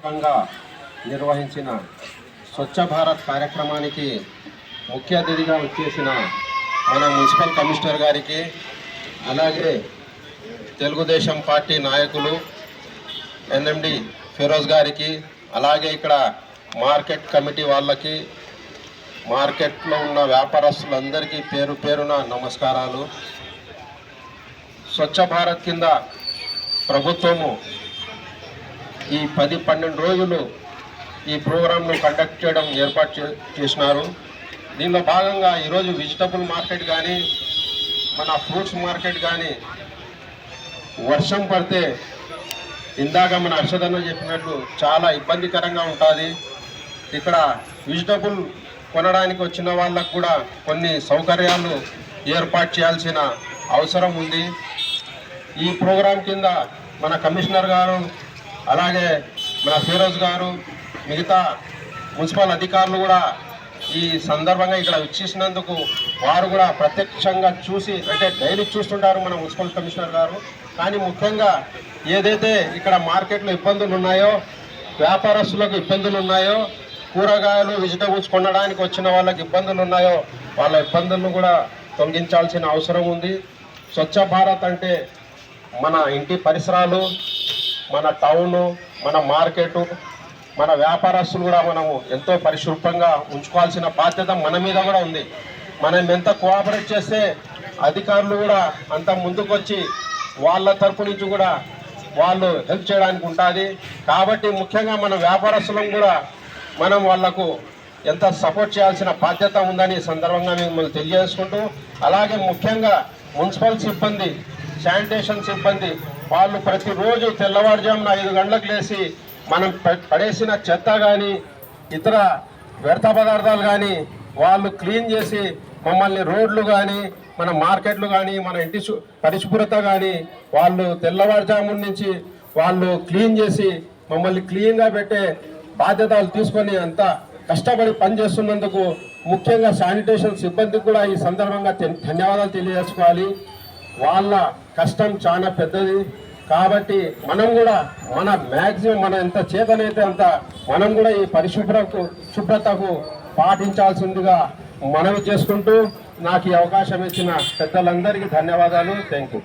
ప్రతిష్టాత్మకంగా నిర్వహించిన స్వచ్ఛ భారత్ కార్యక్రమానికి ముఖ్య అతిథిగా వచ్చేసిన మన మున్సిపల్ కమిషనర్ గారికి అలాగే తెలుగుదేశం పార్టీ నాయకులు ఎన్ఎండి ఫిరోజ్ గారికి అలాగే ఇక్కడ మార్కెట్ కమిటీ వాళ్ళకి మార్కెట్లో ఉన్న వ్యాపారస్తులందరికీ పేరు పేరున నమస్కారాలు. స్వచ్ఛ భారత్ కింద ప్రభుత్వము ఈ పది పన్నెండు రోజులు ఈ ప్రోగ్రాంను కండక్ట్ చేయడం ఏర్పాటు చే చేసినారు. దీనిలో భాగంగా ఈరోజు వెజిటబుల్ మార్కెట్ కానీ మన ఫ్రూట్స్ మార్కెట్ కానీ వర్షం పడితే ఇందాక మన హర్షదన్న చెప్పినట్లు చాలా ఇబ్బందికరంగా ఉంటుంది. ఇక్కడ వెజిటబుల్ కొనడానికి వచ్చిన వాళ్ళకు కూడా కొన్ని సౌకర్యాలు ఏర్పాటు చేయాల్సిన అవసరం ఉంది. ఈ ప్రోగ్రాం కింద మన కమిషనర్ గారు అలాగే మన ఫిరోజ్ గారు మిగతా మున్సిపల్ అధికారులు కూడా ఈ సందర్భంగా ఇక్కడ వచ్చేసినందుకు వారు కూడా ప్రత్యక్షంగా చూసి అంటే డైలీ చూస్తుంటారు మన మున్సిపల్ కమిషనర్ గారు. కానీ ముఖ్యంగా ఏదైతే ఇక్కడ మార్కెట్లో ఇబ్బందులు ఉన్నాయో వ్యాపారస్తులకు ఇబ్బందులు ఉన్నాయో కూరగాయలు వెజిటబుల్స్ కొనడానికి వచ్చిన వాళ్ళకి ఇబ్బందులు ఉన్నాయో వాళ్ళ ఇబ్బందులను కూడా తొలగించాల్సిన అవసరం ఉంది. స్వచ్ఛ భారత్ అంటే మన ఇంటి పరిసరాలు మన టౌను మన మార్కెటు మన వ్యాపారస్తులు కూడా మనము ఎంతో పరిశుభ్రంగా ఉంచుకోవాల్సిన బాధ్యత మన మీద కూడా ఉంది. మనం ఎంత కోఆపరేట్ చేస్తే అధికారులు కూడా అంత ముందుకొచ్చి వాళ్ళ తరపు నుంచి కూడా వాళ్ళు హెల్ప్ చేయడానికి ఉంటుంది. కాబట్టి ముఖ్యంగా మన వ్యాపారస్తులం కూడా మనం వాళ్ళకు ఎంత సపోర్ట్ చేయాల్సిన బాధ్యత ఉందని సందర్భంగా మిమ్మల్ని తెలియజేసుకుంటూ అలాగే ముఖ్యంగా మున్సిపల్ సిబ్బంది శానిటేషన్ సిబ్బంది వాళ్ళు ప్రతిరోజు తెల్లవారుజామున ఐదు గంటలకు లేచి మనం పడేసిన చెత్త కానీ ఇతర వ్యర్థ పదార్థాలు కానీ వాళ్ళు క్లీన్ చేసి మమ్మల్ని రోడ్లు కానీ మన మార్కెట్లు కానీ మన ఇంటి పరిశుభ్రత కానీ వాళ్ళు తెల్లవారుజామున నుంచి వాళ్ళు క్లీన్ చేసి మమ్మల్ని క్లీన్గా పెట్టే బాధ్యతలు తీసుకొని అంత కష్టపడి పనిచేస్తున్నందుకు ముఖ్యంగా శానిటేషన్ సిబ్బందికి కూడా ఈ సందర్భంగా ధన్యవాదాలు తెలియజేసుకోవాలి. వాళ్ళ కష్టం చాలా పెద్దది. కాబట్టి మనం కూడా మన మ్యాక్సిమం మన ఎంత చేతనైతే అంత మనం కూడా ఈ పరిశుభ్రకు శుభ్రతకు పాటించాల్సిందిగా మనవి చేసుకుంటూ నాకు ఈ అవకాశం ఇచ్చిన పెద్దలందరికీ ధన్యవాదాలు. Thank you